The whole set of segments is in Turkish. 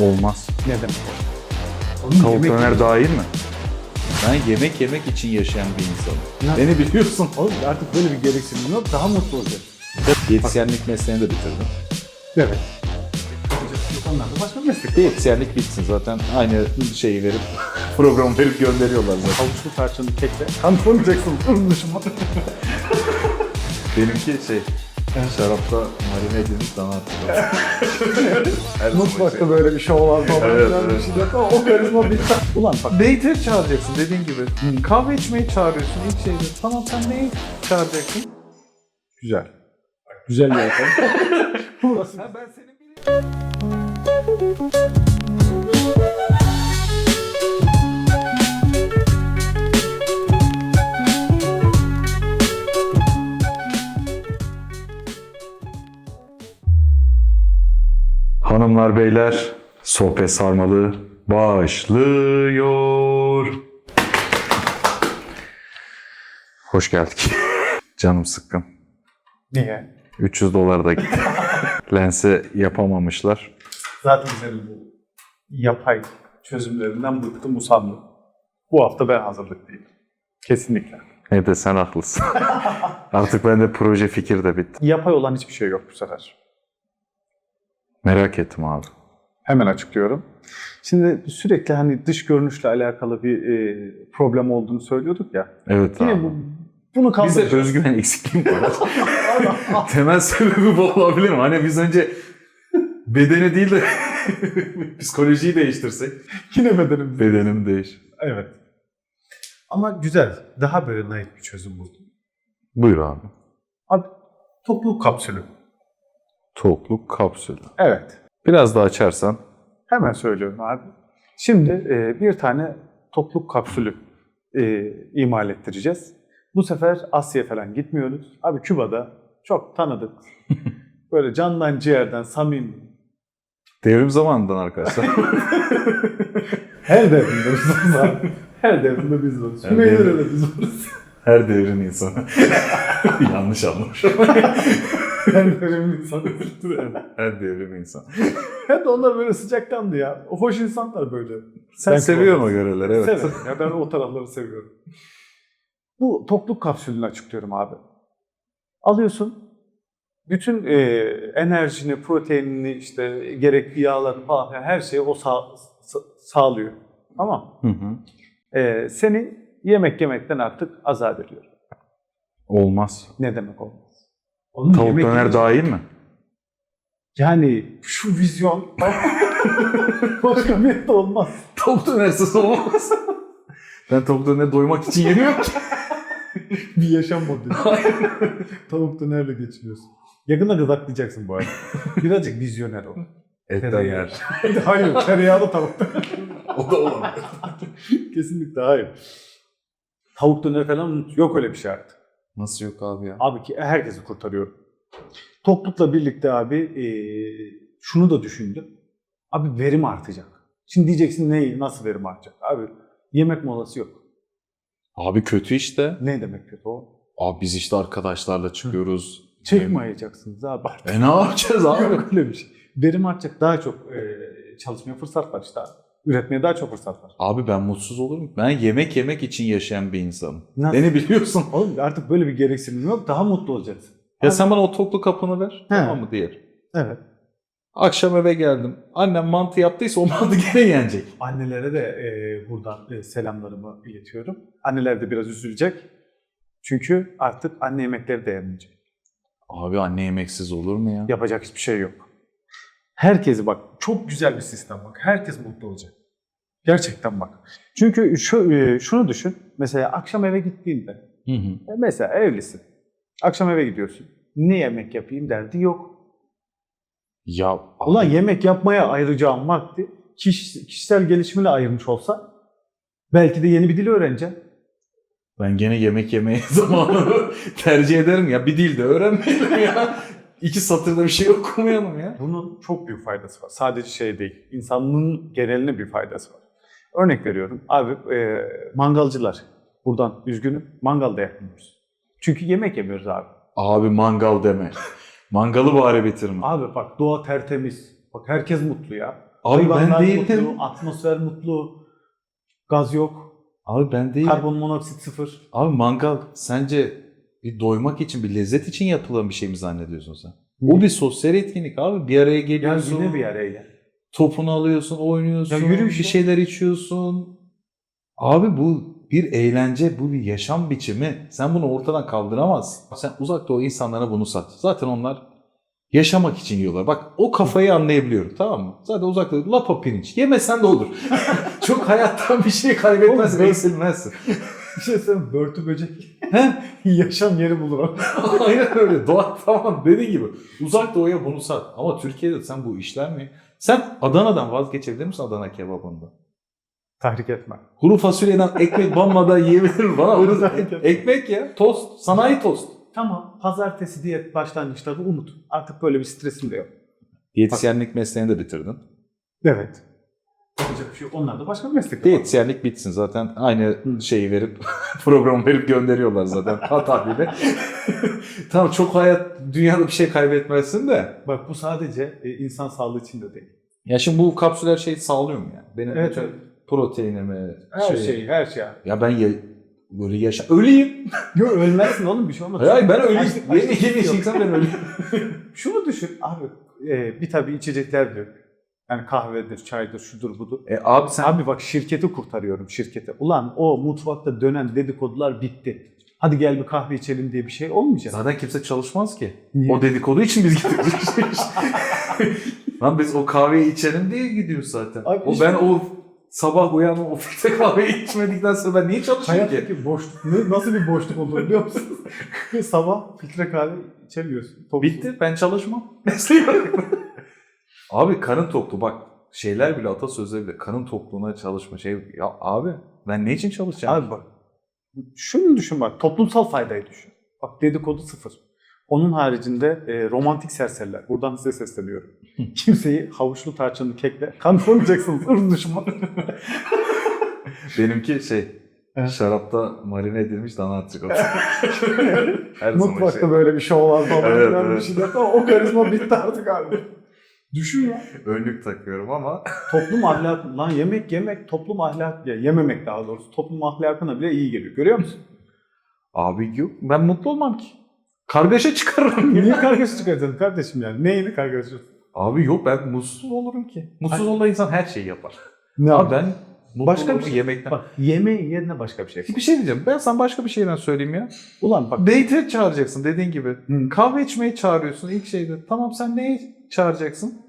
Olmaz. Ne demek? Oğlum Tavuk yemek- döner dahil mi? Ben yemek yemek için yaşayan bir insanım. Ya- Beni biliyorsun. Oğlum artık böyle bir gereksinim yok. Daha mutlu olacağız. Diyetisyenlik mesleğini de bitirdim. Evet. Onlar da başka bir meslek. Diyetisyenlik bitsin zaten aynı şeyi verip program verip gönderiyorlar zaten. Havuçlu tarçınlı kekle. Kanıtlamayacaksın. Durmuşum. Benimki şey şarapta marine edilmiş dana Mutfakta şey. böyle bir şov var falan Evet, filan bir evet. şey yok ama o karizma bir Ulan bak Date'e çağıracaksın dediğin gibi. Kahve içmeyi çağırıyorsun ilk şeyde. Tamam sen neyi çağıracaksın? güzel. Güzel bir ortam. Burası. ben senin Hanımlar beyler sohbet sarmalı başlıyor. Hoş geldik. Canım sıkkın. Niye? 300 dolar da gitti. Lense yapamamışlar. Zaten senin bu yapay çözümlerinden bıktım usandım. Bu hafta ben hazırlık değilim. Kesinlikle. Ne de sen haklısın. Artık bende proje fikir de bitti. Yapay olan hiçbir şey yok bu sefer. Merak ettim abi. Hemen açıklıyorum. Şimdi sürekli hani dış görünüşle alakalı bir e, problem olduğunu söylüyorduk ya. Evet Yine abi. bu, bunu Bizde kaldıracağız. özgüven eksikliği var. Temel sebebi bu olabilir mi? Hani biz önce bedeni değil de psikolojiyi değiştirsek. Yine bedenimiz. Bedenim değiş. Evet. Ama güzel. Daha böyle naif bir çözüm buldum. Buyur abi. Abi topluluk kapsülü. Tokluk kapsülü. Evet. Biraz daha açarsan. Hemen söylüyorum abi. Şimdi e, bir tane topluluk kapsülü e, imal ettireceğiz. Bu sefer Asya'ya falan gitmiyoruz. Abi Küba'da çok tanıdık. Böyle candan ciğerden samimi. Devrim zamanından arkadaşlar. Her devrimde biz varız. Her devrimde biz varız. Her de biz varız. Her devrin insanı. Yanlış anlamış. Her devrimde insanız. Her devrin insan. Hem de onlar böyle sıcakkanlı ya. Hoş insanlar böyle. Sen Ben seviyorsun o göreleri evet. Severim. Ya ben o tarafları seviyorum. Bu topluluk kapsülünü açıklıyorum abi. Alıyorsun. Bütün e, enerjini, proteinini, işte gerekli yağlarını falan her şeyi o sağ- sa- sağlıyor. Tamam. Hı hı. E, seni yemek yemekten artık azat ediyor. Olmaz. Ne demek olmaz? Onun Tavuk yemek döner yiyecek- dahil mi? Yani şu vizyon başka bir olmaz. Tavuk dönersiz olmaz. ben tavuk döner doymak için yemiyorum ki. bir yaşam modeli. Tavuk dönerle geçiriyorsun. Yakında gıdaklayacaksın bu arada. Birazcık vizyoner o. Etten yer. hayır, tereyağlı tavuk döner. o da olabilir. Kesinlikle hayır. Tavuk döner falan. Yok öyle bir şey artık. Nasıl yok abi ya? Abi ki herkesi kurtarıyorum. Toplulukla birlikte abi eee, şunu da düşündüm. Abi verim artacak. Şimdi diyeceksin ne, nasıl verim artacak? Abi yemek molası yok. Abi kötü işte. Ne demek kötü o? Abi biz işte arkadaşlarla çıkıyoruz. Çekmeyeceksiniz abi artık. E ne yapacağız abi? Yok öyle bir şey. Verim artacak daha çok eee çalışmaya fırsat var işte abi. Üretmeye daha çok fırsat var. Abi ben mutsuz olurum. Ben yemek yemek için yaşayan bir insanım. Nasıl? Beni biliyorsun. Oğlum artık böyle bir gereksinim yok. Daha mutlu olacaksın. Ya Abi- sen bana o toklu kapını ver. He. Tamam mı diyelim. Evet. Akşam eve geldim. Annem mantı yaptıysa o mantı gene yenecek. Annelere de e, buradan e, selamlarımı iletiyorum. Anneler de biraz üzülecek. Çünkü artık anne yemekleri de yenmeyecek. Abi anne yemeksiz olur mu ya? Yapacak hiçbir şey yok. Herkesi bak çok güzel bir sistem bak. Herkes mutlu olacak. Gerçekten bak. Çünkü şu e, şunu düşün. Mesela akşam eve gittiğinde Hı hı. e, mesela evlisin. Akşam eve gidiyorsun. Ne yemek yapayım derdi yok. Ya Ulan yemek yapmaya ayıracağım vakti kiş- kişisel gelişimine ayırmış olsa belki de yeni bir dil öğreneceksin. ben gene yemek yemeye zamanı tercih ederim ya. Bir dil de öğrenmeyelim ya. İki satırda bir şey okumayalım ya. Bunun çok büyük faydası var. Sadece şey değil. İnsanlığın geneline bir faydası var. Örnek veriyorum. Abi e, mangalcılar. Buradan üzgünüm. Mangal da yapmıyoruz. Çünkü yemek yemiyoruz abi. Abi mangal deme. Mangalı bari bitirme. Abi bak doğa tertemiz. Bak herkes mutlu ya. Abi ben değildim. mutlu, atmosfer mutlu, gaz yok, Abi ben değilim. karbon monoksit sıfır. Abi mangal sence bir doymak için, bir lezzet için yapılan bir şey mi zannediyorsun sen? O bir sosyal etkinlik abi. Bir araya Ya geliyorsun. yine bir arayla. Topunu alıyorsun, oynuyorsun, Ya yürüyüş bir ya. şeyler içiyorsun. Abi bu bir eğlence, bu bir yaşam biçimi. Sen bunu ortadan kaldıramazsın. Sen uzak doğu insanlara bunu sat. Zaten onlar yaşamak için yiyorlar. Bak o kafayı anlayabiliyorum tamam mı? Zaten uzak doğu lapa pirinç. Yemesen de olur. Çok hayattan bir şey kaybetmezsin, eksilmezsin. Bir şey söyleyeyim börtü böcek yaşam yeri bulur. Aynen öyle. Doğa tamam dediği gibi. Uzak doğuya bunu sat. Ama Türkiye'de sen bu işler mi? Sen Adana'dan vazgeçebilir misin Adana kebabında? Tahrik etme. Kuru fasulyeden ekmek banmadan yiyebilir? Bana Zaten. ekmek ya. Tost. Sanayi tost. Tamam pazartesi diyet başlangıçları unut. Artık böyle bir stresim de yok. Diyetisyenlik mesleğini de bitirdin. Evet. Yapacak bir şey yok. Onlar da başka bir meslek. Diyetisyenlik bitsin zaten. Aynı şeyi verip programı verip gönderiyorlar zaten hatabiyle. tamam çok hayat dünyada bir şey kaybetmezsin de. Bak bu sadece e, insan sağlığı için de değil. Ya şimdi bu kapsüller şey sağlıyor mu yani? Benim Evet, bütün evet. proteinimi, Her şey- şey, her şey. Ya ben ya, böyle yaşa... Öleyim. Yok ölmezsin oğlum bir şey olmaz. Hayır ben öleyim. Yeni yeni yok. yaşayacaksam ben öleyim. Şunu düşün abi. e, bir tabii içecekler diyor. Yani kahvedir, çaydır, şudur budur. E abi sen... Abi bak şirketi kurtarıyorum şirketi. Ulan o mutfakta dönen dedikodular bitti. Hadi gel bir kahve içelim diye bir şey olmayacak. Zaten kimse çalışmaz ki. Niye? O dedikodu için biz gidiyoruz. Lan biz o kahveyi içelim diye gidiyoruz zaten. Abi o işte- ben o sabah uyanma o filtre kahveyi içmedikten sonra ben niye çalışayım ki? Hayattaki boşluk nasıl bir boşluk olur biliyor musun? Sabah filtre kahve içemiyorsun. Tok- Bitti ben çalışmam. Mesleği. Abi karın tokluğu bak şeyler bile atasözleri bile karın tokluğuna çalışma şey ya abi ben ne için çalışacağım? Abi bak. Şunu düşün bak. Toplumsal faydayı düşün. Bak dedikodu sıfır. Onun haricinde e, romantik serseriler. Buradan size sesleniyorum. Kimseyi havuçlu tarçınlı kekle kandırmayacaksınız. Irz düşman. Benimki şey Evet. şarapta marine edilmiş dana çikolatası. Her Mutfakta şey. böyle bir şov var falan Evet, filan bir evet. şeyler. O karizma bitti artık abi. Düşün ya. Önlük takıyorum ama Toplum ahlakı, lan yemek yemek toplum ahlak, ya yememek daha doğrusu toplum ahlakına bile iyi geliyor. Görüyor musun? abi yok ben mutlu olmam ki. Kargaşa çıkarırım. Niye kargaşa çıkartacaksın kardeşim yani? Neyini kargaşa? Abi yok ben mutsuz olurum ki. Mutsuz olan insan her şeyi yapar. Ne Abi ben mutlu Başka bir şey. yemekten. Bak yemeğin yerine başka bir şey. bir şey diyeceğim. Ben sana başka bir şeyden söyleyeyim ya. Ulan bak. Date'e çağıracaksın dediğin gibi. Hı. Kahve içmeye çağırıyorsun ilk şeyde. Tamam sen neye çağıracaksın?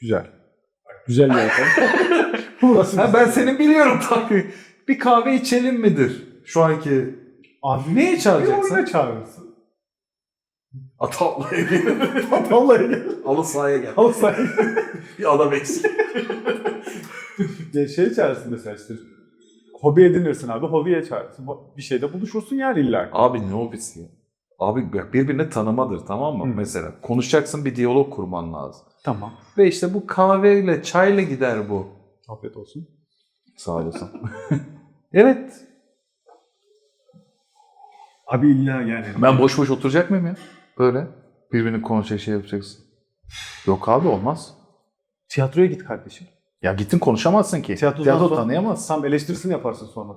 Güzel. Güzel bir Ha, ben senin biliyorum tabii. Bir kahve içelim midir? Şu anki Abi neye bir çağıracaksın? oyuna çağırırsın. Atavlaya gel. Vallahi gel. Halı sahaya gel. Ama sen Bir adam eksik. ya şey çağırırsın mesela işte. Hobi edinirsin abi. Hobiye çağırırsın. Bir şeyde buluşursun yani illa. Abi ne hobisi ya? Abi bak birbirini tanımadır tamam mı? Hı. Mesela konuşacaksın bir diyalog kurman lazım. Tamam. Ve işte bu kahveyle çayla gider bu. Afiyet olsun. Sağ olasın. evet. Abi illa yani. Ben boş boş oturacak mıyım ya? Böyle. Birbirini konuşacak şey yapacaksın. Yok abi olmaz. Tiyatroya git kardeşim. Ya gittin konuşamazsın ki. Tiyatrodan Tiyatro sonra- tanıyamazsın. Tam eleştirisini yaparsın sonra.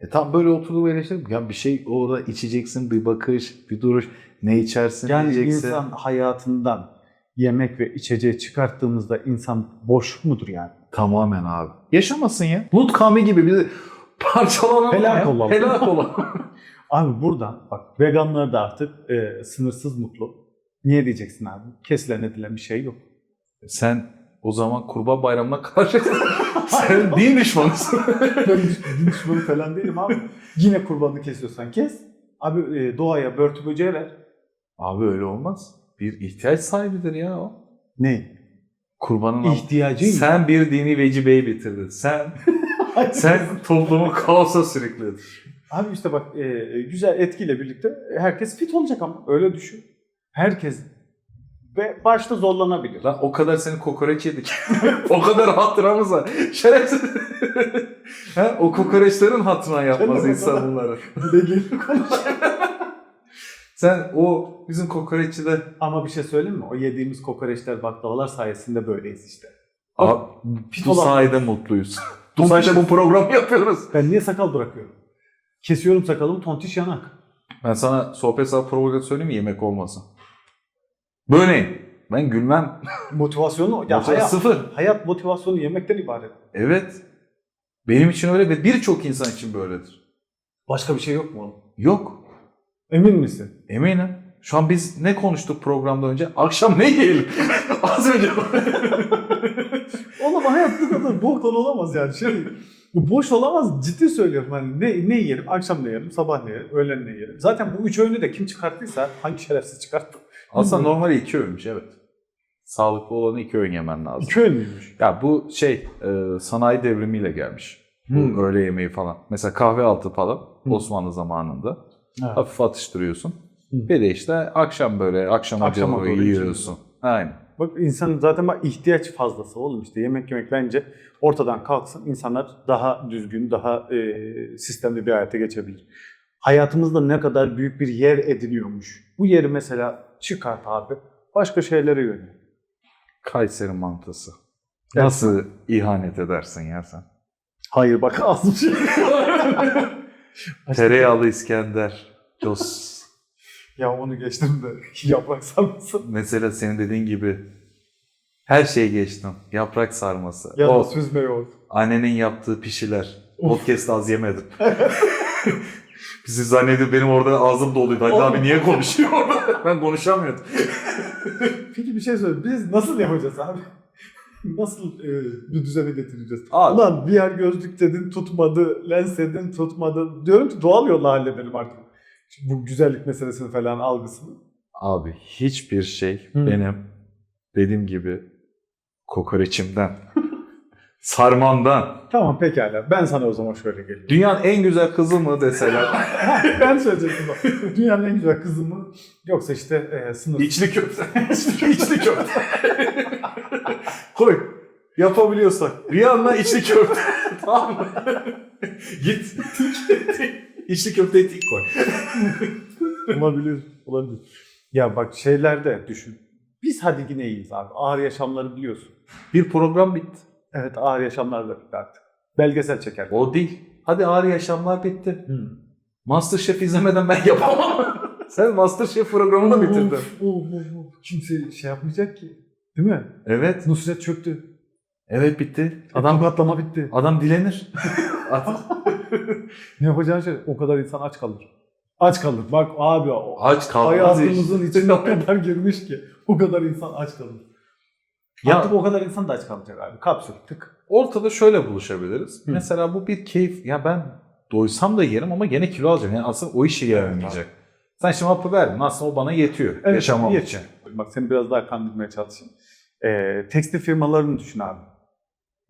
E tam böyle oturup eleştirip ya bir şey orada içeceksin bir bakış, bir duruş, ne içersin Yani diyeceksin. insan hayatından yemek ve içeceği çıkarttığımızda insan boş mudur yani? Tamamen abi. Yaşamasın ya. Bulut kavmi gibi bir parçalanalım Helak olalım. Helak olalım. Abi buradan bak veganlar da artık e, sınırsız mutlu. Niye diyeceksin abi? Kesilen edilen bir şey yok. Sen o zaman kurban bayramına karşı sen din düşmanısın. Ben din düşmanı falan değilim abi. Yine kurbanını kesiyorsan kes. Abi e, doğaya börtü böceği ver. abi öyle olmaz. Bir ihtiyaç sahibidir ya o. Ne? Kurbanın İhtiyacı Sen bir dini vecibeyi bitirdin. Sen sen toplumu kaosa sürükledin. Abi işte bak e, güzel etkiyle birlikte herkes fit olacak ama öyle düşün. Herkes ve başta zorlanabilir. Lan o kadar senin kokoreç yedik. o kadar hatıramız var. Şerefsiz. ha, o kokoreçlerin hatırına yapmaz insan bunları. Dile gelip konuş. Sen o bizim kokoreççide Ama bir şey söyleyeyim mi? O yediğimiz kokoreçler, baklavalar sayesinde böyleyiz işte. Abi, bu sayede mutluyuz. bu sayede bu programı yapıyoruz. Ben niye sakal bırakıyorum? Kesiyorum sakalımı tontiş yanak. Ben sana sohbet saat programı söyleyeyim mi yemek olmasın. Böyleyim. Ben gülmem. Motivasyonu, ya Motivasyon hayat, sıfır. hayat motivasyonu yemekten ibaret. Evet. Benim için öyle ve birçok insan için böyledir. Başka bir şey yok mu? Yok. Emin misin? Eminim. Şu an biz ne konuştuk programda önce? Akşam ne yiyelim? Az önce. Oğlum hayat bu kadar boktan olamaz yani. Şey, boş olamaz ciddi söylüyorum. Hani ne, ne yiyelim? Akşam ne yiyelim? Sabah ne yiyelim? Öğlen ne yiyelim? Zaten bu üç öğünü de kim çıkarttıysa hangi şerefsiz çıkarttı? Aslında normali iki öğünmüş evet. Sağlıklı olanı iki öğün yemen lazım. İki öğün müymüş? Ya bu şey e, sanayi devrimiyle gelmiş. Bu Hmm. öğle yemeği falan. Mesela kahve altı falan Hmm. Osmanlı zamanında. Evet. Hafif atıştırıyorsun. Hmm. Bir de işte akşam böyle akşam acılı yiyorsun. Aynen. Bak insanın zaten bak ihtiyaç fazlası oğlum işte yemek yemek bence ortadan kalksın insanlar daha düzgün, daha e, sistemli bir hayata geçebilir. Hayatımızda ne kadar büyük bir yer ediniyormuş. Bu yeri mesela çıkart abi başka şeylere yönel. Kayseri mantısı. Nasıl ihanet edersin ya sen? Hayır bak az bir şey. Tereyağlı İskender. Dos. ya onu geçtim de yaprak sarması. Mesela senin dediğin gibi her şeyi geçtim. Yaprak sarması. Ya da süzme yoğurt. annenin yaptığı pişiler. Podcast az yemedim. Bizi zannedip benim orada ağzım doluydu. Hadi abi niye konuşuyor orada? ben konuşamıyordum. Peki bir şey söyle. Biz nasıl yapacağız abi? Nasıl e, bir düzene getireceğiz? Abi. Ulan VR gözlük dedin tutmadı, lens dedin tutmadı. Diyorum ki doğal yolla halledelim artık. Bu güzellik meselesini falan algısını. Abi hiçbir şey Hı. benim dediğim gibi kokoreçimden, sarmandan, Tamam pekala. Ben sana o zaman şöyle geliyorum. dünyanın en güzel kızı mı deseler, ben söyleyecektim bak. Dünyanın en güzel kızı mı? Yoksa işte e, sınıf. içli köfte, içli köfte. Koy. Yapabiliyorsak. Rihanna içli köfte. tamam mı? Git. içli köfteyi tik koy. olabilir. Olabilir. Ya bak şeylerde düşün. Biz hadi yine iyiyiz abi. Ağır yaşamları biliyorsun. Bir program bitti. Evet ağır yaşamlar da bitti artık. Belgesel çeker. O değil. Hadi ağır yaşamlar bitti. Hı. Masterchef izlemeden ben yapamam. Sen Masterchef programını bitirdin. Of, of, of. Kimse şey yapmayacak ki. Değil mi? Evet. Nusret çöktü. Evet bitti. Adam katlama bitti. adam dilenir. Ne yapacağın şey o kadar insan aç kalır. Aç kalır. Bak abi o aç kalmaz hayatımızın içine o kadar girmiş ki o kadar insan aç kalır. Ya- Artık o kadar insan da aç kalmayacak abi. Kapsül tık. Ortada şöyle buluşabiliriz. Hı. Mesela bu bir keyif. Ya ben doysam da yerim ama gene kilo alacağım. Yani aslında o işe yaramayacak. Sen şimdi hapı verdin. Aslında o bana yetiyor. yaşamam yet. için. Bak seni biraz daha kandırmaya çalışayım. Ee, tekstil firmalarını düşün abi.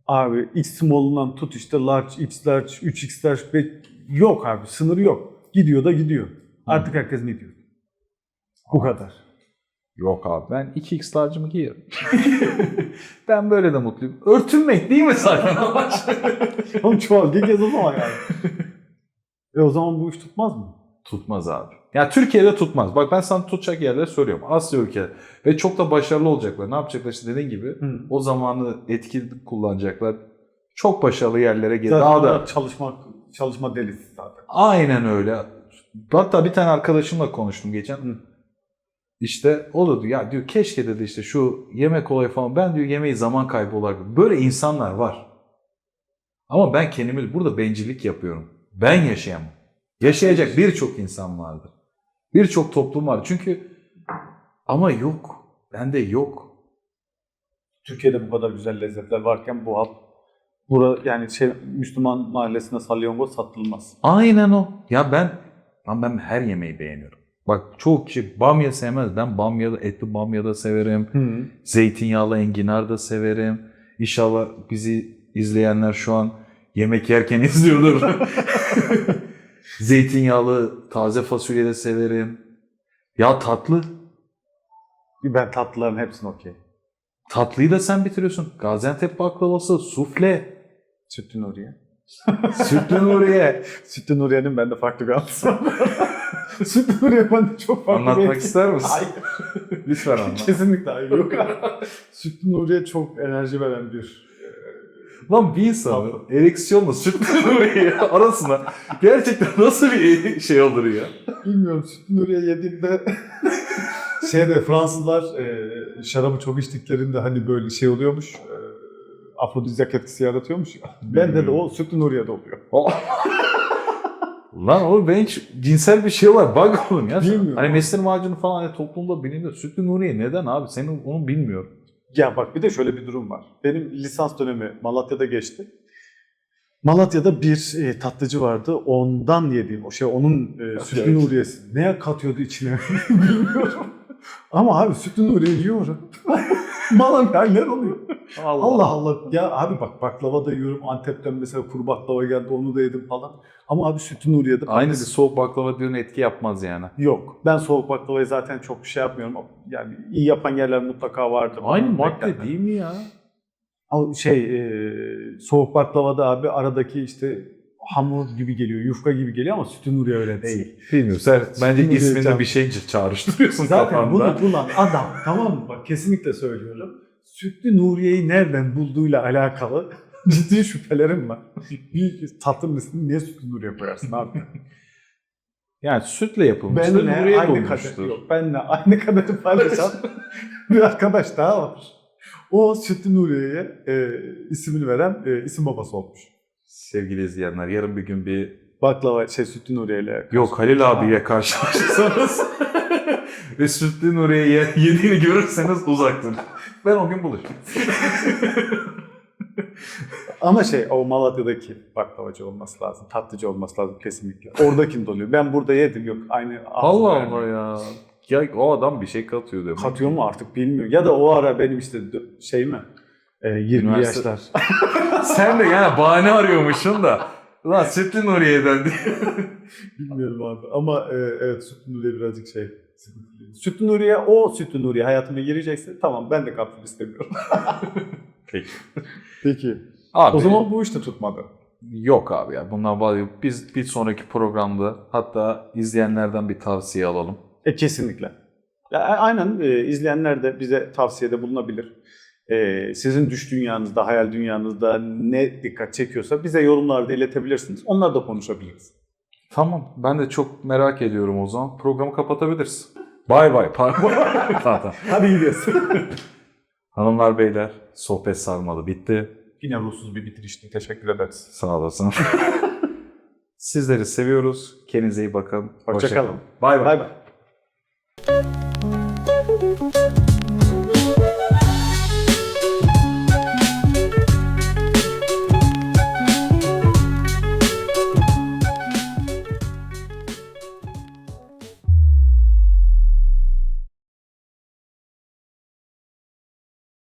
Abi X small'undan tut işte large, X large, 3X large, be- yok abi sınırı yok. Gidiyor da gidiyor. Artık herkes ne diyor? Bu kadar. Yok abi ben 2x large'ımı giyerim. ben böyle de mutluyum. Örtünmek değil mi zaten amaç? Oğlum çuval gel gez o zaman yani. e o zaman bu iş tutmaz mı? Tutmaz abi. Ya Türkiye'de tutmaz. Bak ben sana tutacak yerleri söylüyorum. Asya ülke. Ve çok da başarılı olacaklar. Ne yapacaklar işte dediğin gibi. Hı. O zamanı etkili kullanacaklar. Çok başarılı yerlere gelir. Zaten Daha da çalışmak, çalışma delisi zaten. Aynen öyle. Hatta bir tane arkadaşımla konuştum geçen. Hı. İşte o da diyor ya diyor keşke dedi işte şu yemek olayı falan ben diyor yemeği zaman kaybı olarak böyle insanlar var. Ama ben kendimi burada bencillik yapıyorum. Ben yaşayamam. Yaşayacak birçok insan vardır. Birçok toplum var. Çünkü ama yok. Bende yok. Türkiye'de bu kadar güzel lezzetler varken bu halk Bura yani şey Müslüman mahallesinde salyangoz satılmaz. Aynen o. Ya ben ben her yemeği beğeniyorum. Bak çoğu kişi bamya sevmez. Ben bamya da etli bamya da severim. Hı. Zeytinyağlı enginar da severim. İnşallah bizi izleyenler şu an yemek yerken izliyordur. Zeytinyağlı taze fasulye de severim. Ya tatlı. Ben tatlıların hepsini okey. Tatlıyı da sen bitiriyorsun. Gaziantep baklavası, sufle, Sütlü Nuriye. sütlü Nuriye. Sütlü Nuriye'nin bende farklı bir anısı var. Sütlü Nuriye bende çok farklı bir Anlatmak etki- ister misin? Hayır. Lütfen anlat. Kesinlikle hayır. Yok. Sütlü Nuriye çok enerji veren bir Lan bir insanın ereksiyonla sütlü Nuriye arasında gerçekten nasıl bir şey olur ya? Bilmiyorum sütlü Nuriye yediğimde şeyde Fransızlar e, şarabı çok içtiklerinde hani böyle şey oluyormuş. E, afrodizyak etkisi yaratıyormuş. ya. Bende de o sütlü Nuriye'de oluyor. Lan oğlum ben hiç cinsel bir şey var. Bak oğlum ya. Bilmiyorum. Hani mesir macunu falan hani toplumda bilinir. Sütlü Nuriye neden abi? Senin onu bilmiyorum. Ya bak bir de şöyle bir durum var. Benim lisans dönemi Malatya'da geçti. Malatya'da bir e, tatlıcı vardı. Ondan yediğim o şey onun e, sütlü Evet. Nuriye'si. Neye katıyordu içine bilmiyorum. Ama abi sütlü Nuriye yiyorum. Bana neler oluyor? Allah Allah. Ya abi bak baklava da yiyorum. Antep'ten mesela kuru baklava geldi onu da yedim falan. Ama abi sütlü Nuriye'de Aynısı soğuk baklava diyorsun etki yapmaz yani. yok. Ben soğuk baklavayı zaten çok şey yapmıyorum. Yani iyi yapan yerler mutlaka vardır. Aynı Ama madde değil mi ya? Şey e, soğuk baklavada abi aradaki işte hamur gibi geliyor, yufka gibi geliyor ama sütü Nuriye öyle değil. Bilmiyorum. Sen bence Nuriye isminde bir şey çağrıştırıyorsun Zaten kafanda. bunu bulan adam tamam mı? Bak kesinlikle söylüyorum. Sütlü Nuriye'yi nereden bulduğuyla alakalı ciddi şüphelerim var. Bir tatlının ismini niye Sütlü Nuriye koyarsın abi? Yani sütle yapılmıştır. Benle Nuriye aynı kadar, yok, benle aynı kadar paylaşan bir arkadaş daha var. O Sütlü Nuriye'ye e, ismini veren e, isim babası olmuş. Sevgili izleyenler yarın bir gün bir Baklava şey Sütlü Nuriye ile. Yok Halil abiyle karşılaşırsanız ve Sütlü Nuriye ye- yediğini görürseniz uzak durun. Ben o gün buluşayım. Ama şey o Malatya'daki baklavacı olması lazım. Tatlıcı olması lazım kesinlikle. Oradakini doluyor. Ben burada yedim yok aynı. Allah ağzı Allah ya. Ya o adam bir şey katıyor demek. Katıyor mu artık bilmiyorum. Ya da o ara benim işte şey mi? E, 20 Üniversite- yaşlar. Sen de yani bahane arıyormuşsun da. Ulan Sütlü Nuriye'den diye. Bilmiyorum abi. Ama e, evet Sütlü Nuriye birazcık şey. Sütlü Nuriye o Sütlü Nuriye hayatıma girecekse tamam ben de kapsül istemiyorum. Peki. Peki. Abi, O zaman bu işte tutmadı. yok abi ya. Bundan bahsediyor. Biz bir sonraki programda hatta izleyenlerden bir tavsiye alalım. E kesinlikle. Ya, a- aynen e, izleyenler de bize tavsiyede bulunabilir. E, sizin düş dünyanızda, hayal dünyanızda ne dikkat çekiyorsa bize yorumlarda iletebilirsiniz. Onlar da konuşabiliriz. Tamam. Ben de çok merak ediyorum o zaman. Programı kapatabiliriz. Bay bay. Pardon. Pardon. Hadi gidiyoruz. Hanımlar beyler sohbet sarmalı bitti. Yine ruhsuz bir bitirişti. Teşekkür ederiz. Sağ olasın. Sizleri seviyoruz. Kendinize iyi bakın. Hoşça kalın. Bay bay. Bay bay.